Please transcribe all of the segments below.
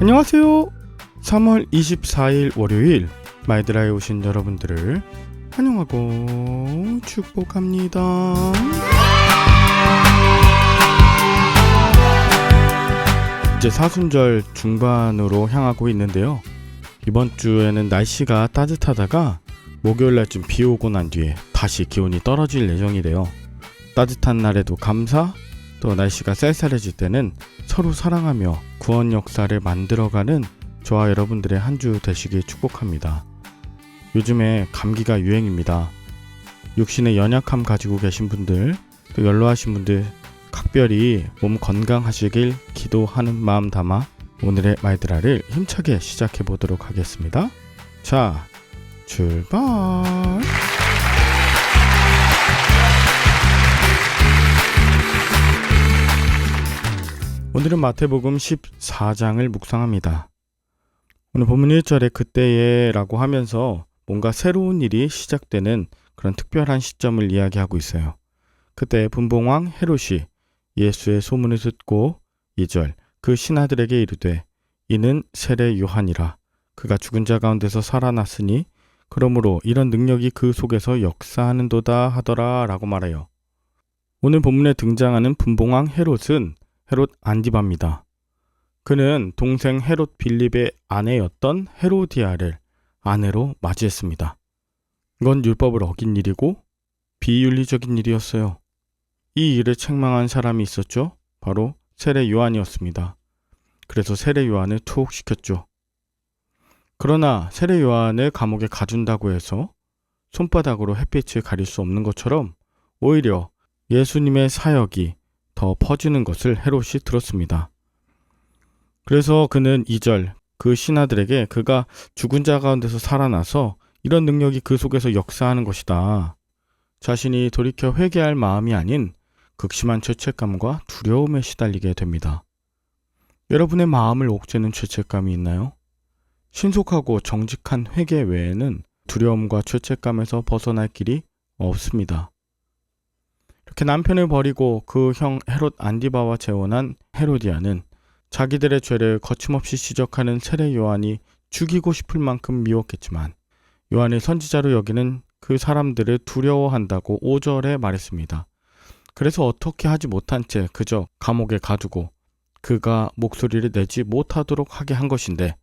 안녕하세요. 3월 24일 월요일 마이드라에 오신 여러분들을 환영하고 축복합니다. 이제 사순절 중반으로 향하고 있는데요. 이번 주에는 날씨가 따뜻하다가 목요일 날쯤 비 오고 난 뒤에 다시 기온이 떨어질 예정이래요. 따뜻한 날에도 감사, 또 날씨가 쌀쌀해질 때는 서로 사랑하며 구원 역사를 만들어가는 저와 여러분들의 한 주 되시길 축복합니다. 요즘에 감기가 유행입니다. 육신의 연약함 가지고 계신 분들, 또 연로하신 분들 각별히 몸 건강하시길 기도하는 마음 담아 오늘의 말드라를 힘차게 시작해 보도록 하겠습니다. 자, 출발! 오늘은 마태복음 14장을 묵상합니다. 오늘 본문 1절에 그때에 라고 하면서 뭔가 새로운 일이 시작되는 그런 특별한 시점을 이야기하고 있어요. 그때 분봉왕 헤롯이 예수의 소문을 듣고 2절 그 신하들에게 이르되 이는 세례 요한이라 그가 죽은 자 가운데서 살아났으니 그러므로 이런 능력이 그 속에서 역사하는도다 하더라 라고 말해요. 오늘 본문에 등장하는 분봉왕 헤롯은 헤롯 안디바입니다. 그는 동생 헤롯 빌립의 아내였던 헤로디아를 아내로 맞이했습니다. 이건 율법을 어긴 일이고 비윤리적인 일이었어요. 이 일을 책망한 사람이 있었죠. 바로 세례 요한이었습니다. 그래서 세례 요한을 투옥시켰죠. 그러나 세례 요한을 감옥에 가둔다고 해서 손바닥으로 햇빛을 가릴 수 없는 것처럼 오히려 예수님의 사역이 더 퍼지는 것을 헤롯이 들었습니다. 그래서 그는 2절 그 신하들에게 그가 죽은 자 가운데서 살아나서 이런 능력이 그 속에서 역사하는 것이다. 자신이 돌이켜 회개할 마음이 아닌 극심한 죄책감과 두려움에 시달리게 됩니다. 여러분의 마음을 옥죄는 죄책감이 있나요? 신속하고 정직한 회개 외에는 두려움과 죄책감에서 벗어날 길이 없습니다. 이렇게 남편을 버리고 그 형 헤롯 안디바와 재혼한 헤로디아는 자기들의 죄를 거침없이 지적하는 세례 요한이 죽이고 싶을 만큼 미웠겠지만 요한을 선지자로 여기는 그 사람들을 두려워한다고 5절에 말했습니다. 그래서 어떻게 하지 못한 채 그저 감옥에 가두고 그가 목소리를 내지 못하도록 하게 한 것인데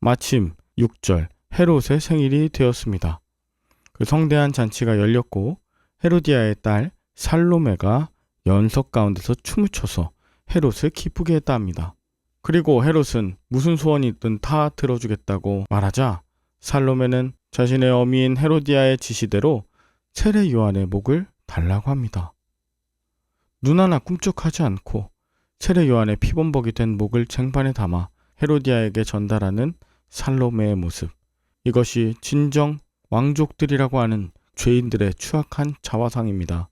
마침 6절 헤롯의 생일이 되었습니다. 그 성대한 잔치가 열렸고 헤로디아의 딸 살로메가 연석 가운데서 춤을 춰서 헤롯을 기쁘게 했다 합니다. 그리고 헤롯은 무슨 소원이 있든 다 들어주겠다고 말하자 살로메는 자신의 어미인 헤로디아의 지시대로 세례 요한의 목을 달라고 합니다. 눈 하나 꿈쩍하지 않고 세례 요한의 피범벅이 된 목을 쟁반에 담아 헤로디아에게 전달하는 살로메의 모습. 이것이 진정 왕족들이라고 하는 죄인들의 추악한 자화상입니다.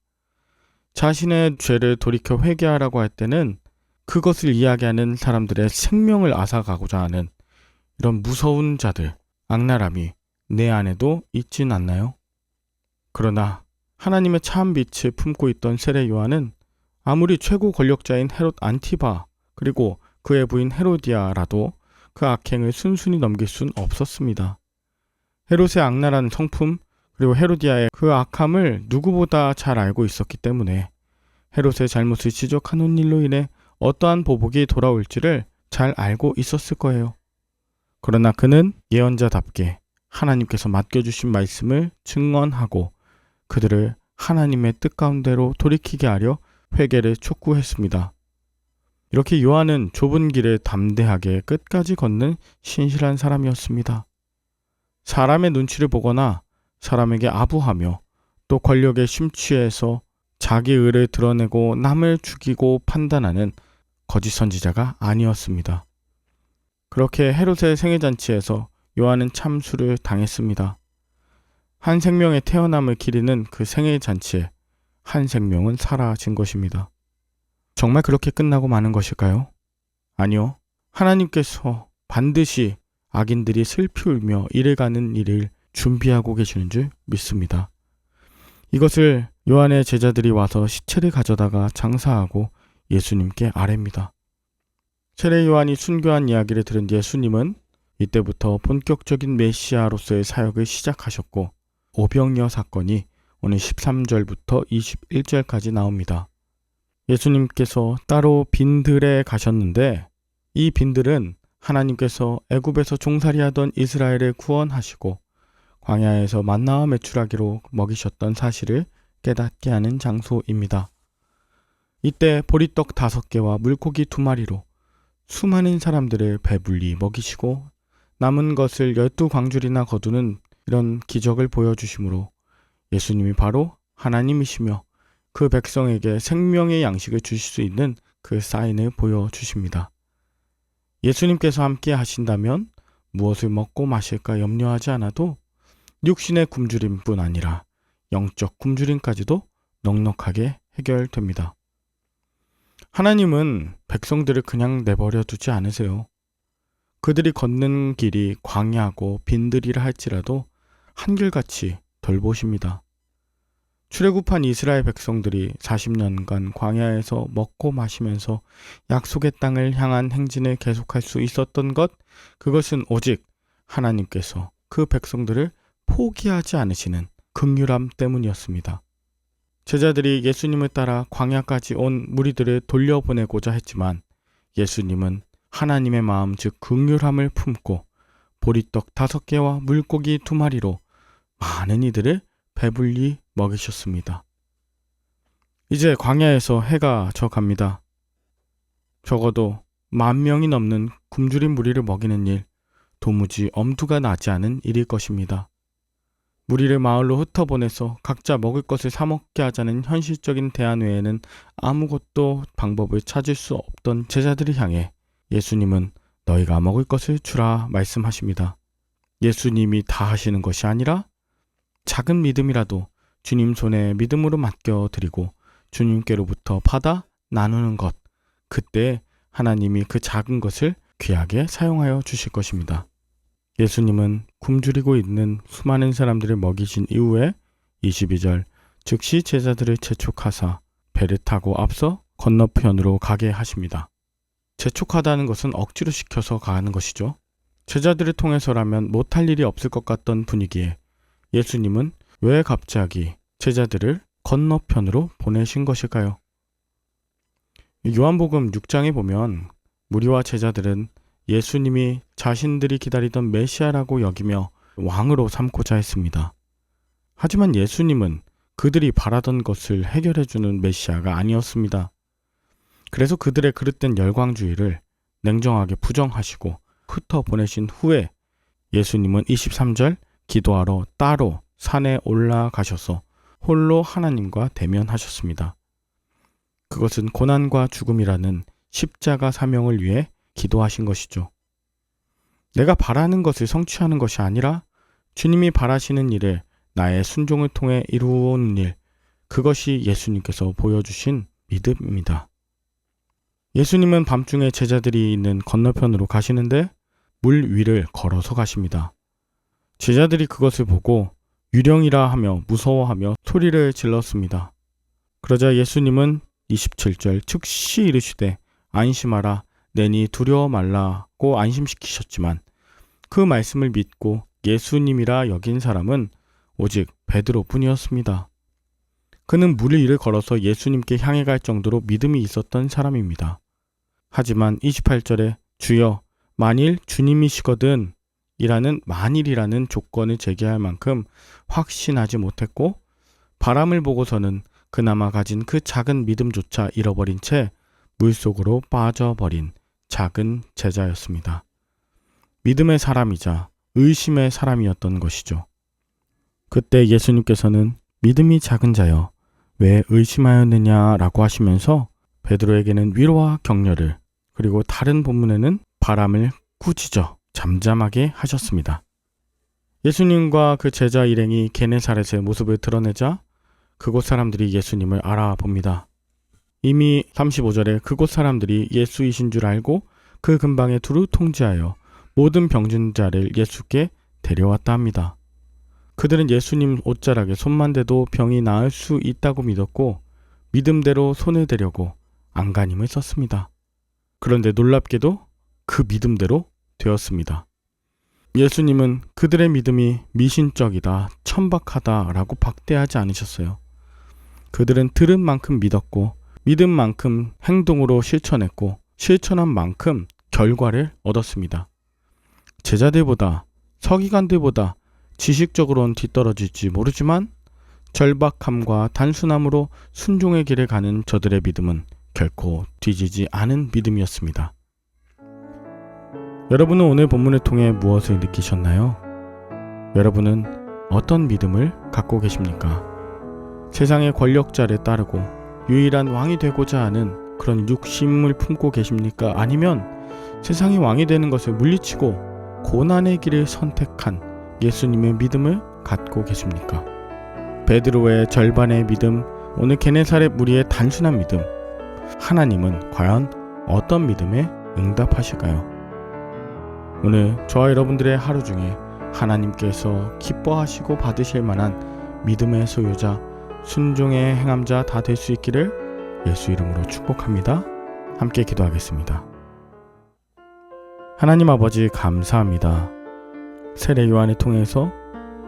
자신의 죄를 돌이켜 회개하라고 할 때는 그것을 이야기하는 사람들의 생명을 앗아가고자 하는 이런 무서운 자들, 악랄함이 내 안에도 있진 않나요? 그러나 하나님의 참 빛을 품고 있던 세례 요한은 아무리 최고 권력자인 헤롯 안티바 그리고 그의 부인 헤로디아라도 그 악행을 순순히 넘길 순 없었습니다. 헤롯의 악랄한 성품 그리고 헤로디아의 그 악함을 누구보다 잘 알고 있었기 때문에 헤롯의 잘못을 지적하는 일로 인해 어떠한 보복이 돌아올지를 잘 알고 있었을 거예요. 그러나 그는 예언자답게 하나님께서 맡겨주신 말씀을 증언하고 그들을 하나님의 뜻 가운데로 돌이키게 하려 회개를 촉구했습니다. 이렇게 요한은 좁은 길을 담대하게 끝까지 걷는 신실한 사람이었습니다. 사람의 눈치를 보거나 사람에게 아부하며 또 권력에 심취해서 자기 의를 드러내고 남을 죽이고 판단하는 거짓 선지자가 아니었습니다. 그렇게 헤롯의 생애잔치에서 요한은 참수를 당했습니다. 한 생명의 태어남을 기리는 그 생애잔치에 한 생명은 사라진 것입니다. 정말 그렇게 끝나고 마는 것일까요? 아니요. 하나님께서 반드시 악인들이 슬피 울며 이래 가는 일을 준비하고 계시는 줄 믿습니다. 이것을 요한의 제자들이 와서 시체를 가져다가 장사하고 예수님께 아뢰입니다. 세례 요한이 순교한 이야기를 들은 예수님은 이때부터 본격적인 메시아로서의 사역을 시작하셨고 오병이어 사건이 오늘 13절부터 21절까지 나옵니다. 예수님께서 따로 빈들에 가셨는데 이 빈들은 하나님께서 애굽에서 종살이하던 이스라엘을 구원하시고 광야에서 만나와 메추라기로 먹이셨던 사실을 깨닫게 하는 장소입니다. 이때 보리떡 다섯 개와 물고기 두 마리로 수많은 사람들을 배불리 먹이시고 남은 것을 열두 광줄이나 거두는 이런 기적을 보여주심으로 예수님이 바로 하나님이시며 그 백성에게 생명의 양식을 주실 수 있는 그 사인을 보여주십니다. 예수님께서 함께 하신다면 무엇을 먹고 마실까 염려하지 않아도 육신의 굶주림뿐 아니라 영적 굶주림까지도 넉넉하게 해결됩니다. 하나님은 백성들을 그냥 내버려 두지 않으세요. 그들이 걷는 길이 광야고 빈들이라 할지라도 한결같이 돌보십니다. 출애굽한 이스라엘 백성들이 40년간 광야에서 먹고 마시면서 약속의 땅을 향한 행진을 계속할 수 있었던 것, 그것은 오직 하나님께서 그 백성들을 포기하지 않으시는 극률함 때문이었습니다. 제자들이 예수님을 따라 광야까지 온 무리들을 돌려보내고자 했지만 예수님은 하나님의 마음 즉 극률함을 품고 보리떡 다섯 개와 물고기 두 마리로 많은 이들을 배불리 먹이셨습니다. 이제 광야에서 해가 져갑니다. 적어도 만 명이 넘는 굶주린 무리를 먹이는 일, 도무지 엄두가 나지 않은 일일 것입니다. 무리를 마을로 흩어보내서 각자 먹을 것을 사먹게 하자는 현실적인 대안 외에는 아무것도 방법을 찾을 수 없던 제자들을 향해 예수님은 너희가 먹을 것을 주라 말씀하십니다. 예수님이 다 하시는 것이 아니라 작은 믿음이라도 주님 손에 믿음으로 맡겨드리고 주님께로부터 받아 나누는 것. 그때 하나님이 그 작은 것을 귀하게 사용하여 주실 것입니다. 예수님은 굶주리고 있는 수많은 사람들을 먹이신 이후에 22절 즉시 제자들을 재촉하사 배를 타고 앞서 건너편으로 가게 하십니다. 재촉하다는 것은 억지로 시켜서 가는 것이죠. 제자들을 통해서라면 못할 일이 없을 것 같던 분위기에 예수님은 왜 갑자기 제자들을 건너편으로 보내신 것일까요? 요한복음 6장에 보면 무리와 제자들은 예수님이 자신들이 기다리던 메시아라고 여기며 왕으로 삼고자 했습니다. 하지만 예수님은 그들이 바라던 것을 해결해주는 메시아가 아니었습니다. 그래서 그들의 그릇된 열광주의를 냉정하게 부정하시고 흩어 보내신 후에 예수님은 23절 기도하러 따로 산에 올라가셔서 홀로 하나님과 대면하셨습니다. 그것은 고난과 죽음이라는 십자가 사명을 위해 기도하신 것이죠. 내가 바라는 것을 성취하는 것이 아니라 주님이 바라시는 일을 나의 순종을 통해 이루어오는 일, 그것이 예수님께서 보여주신 믿음입니다. 예수님은 밤중에 제자들이 있는 건너편으로 가시는데 물 위를 걸어서 가십니다. 제자들이 그것을 보고 유령이라 하며 무서워하며 소리를 질렀습니다. 그러자 예수님은 27절 즉시 이르시되 안심하라 내니 두려워 말라고 안심시키셨지만 그 말씀을 믿고 예수님이라 여긴 사람은 오직 베드로뿐이었습니다. 그는 물 위를 걸어서 예수님께 향해 갈 정도로 믿음이 있었던 사람입니다. 하지만 28절에 주여 만일 주님이시거든 이라는 만일이라는 조건을 제기할 만큼 확신하지 못했고 바람을 보고서는 그나마 가진 그 작은 믿음조차 잃어버린 채 물속으로 빠져버린 작은 제자였습니다. 믿음의 사람이자 의심의 사람이었던 것이죠. 그때 예수님께서는 믿음이 작은 자여 왜 의심하였느냐라고 하시면서 베드로에게는 위로와 격려를 그리고 다른 본문에는 바람을 꾸짖어 잠잠하게 하셨습니다. 예수님과 그 제자 일행이 게네사렛의 모습을 드러내자 그곳 사람들이 예수님을 알아봅니다. 이미 35절에 그곳 사람들이 예수이신 줄 알고 그 근방에 두루 통지하여 모든 병든 자를 예수께 데려왔다 합니다. 그들은 예수님 옷자락에 손만 대도 병이 나을 수 있다고 믿었고 믿음대로 손을 대려고 안간힘을 썼습니다. 그런데 놀랍게도 그 믿음대로 되었습니다. 예수님은 그들의 믿음이 미신적이다, 천박하다라고 박대하지 않으셨어요. 그들은 들은 만큼 믿었고, 믿은 만큼 행동으로 실천했고, 실천한 만큼 결과를 얻었습니다. 제자들보다, 서기관들보다 지식적으로는 뒤떨어질지 모르지만, 절박함과 단순함으로 순종의 길을 가는 저들의 믿음은 결코 뒤지지 않은 믿음이었습니다. 여러분은 오늘 본문을 통해 무엇을 느끼셨나요? 여러분은 어떤 믿음을 갖고 계십니까? 세상의 권력자를 따르고 유일한 왕이 되고자 하는 그런 욕심을 품고 계십니까? 아니면 세상의 왕이 되는 것을 물리치고 고난의 길을 선택한 예수님의 믿음을 갖고 계십니까? 베드로의 절반의 믿음, 오늘 게네사렛 무리의 단순한 믿음, 하나님은 과연 어떤 믿음에 응답하실까요? 오늘 저와 여러분들의 하루 중에 하나님께서 기뻐하시고 받으실 만한 믿음의 소유자, 순종의 행함자 다 될 수 있기를 예수 이름으로 축복합니다. 함께 기도하겠습니다. 하나님 아버지 감사합니다. 세례 요한을 통해서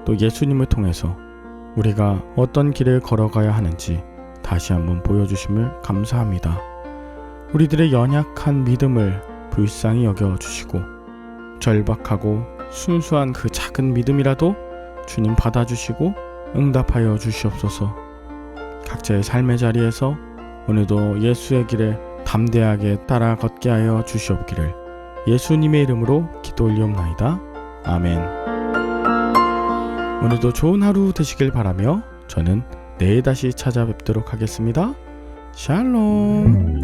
또 예수님을 통해서 우리가 어떤 길을 걸어가야 하는지 다시 한번 보여주심을 감사합니다. 우리들의 연약한 믿음을 불쌍히 여겨 주시고 절박하고 순수한 그 작은 믿음이라도 주님 받아주시고 응답하여 주시옵소서. 각자의 삶의 자리에서 오늘도 예수의 길에 담대하게 따라 걷게 하여 주시옵기를 예수님의 이름으로 기도 올리옵나이다. 아멘. 오늘도 좋은 하루 되시길 바라며 저는 내일 다시 찾아뵙도록 하겠습니다. 샬롬.